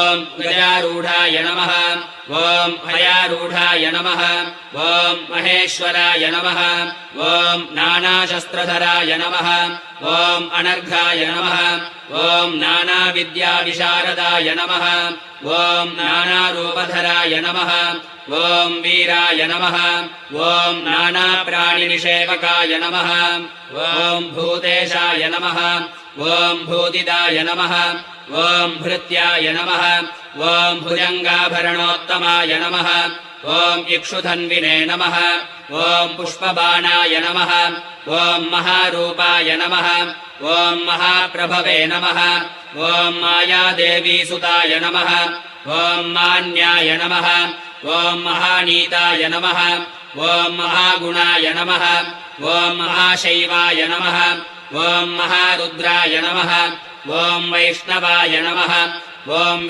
ॐ गजारूढाय नमः। ॐ हयारूढाय नमः। ॐ महेश्वराय नमः। ॐ नानाशस्त्रधराय नमः। ॐ अनर्घाय नमः। ॐ नानाविद्याविशारदाय नमः। ॐ नानारूपधराय नमः। ॐ वीराय नमः। ॐ नानाप्राणिनिषेवकाय नमः। ॐ भूतेशाय नमः ॐ भूतिदाय नमः ॐ भृत्याय नमः ॐ भुजङ्गाभरणोत्तमाय नमः ॐ इक्षुधन्विने नमः ॐ पुष्पबाणाय नमः ॐ महारूपाय नमः ॐ महाप्रभवे नमः ॐ मायादेवीसुताय नमः ॐ मान्याय नमः ॐ महानीताय नमः ॐ महागुणाय नमः ॐ महाशैवाय नमः ॐ महारुद्राय नमः ॐ वैष्णवाय नमः ॐ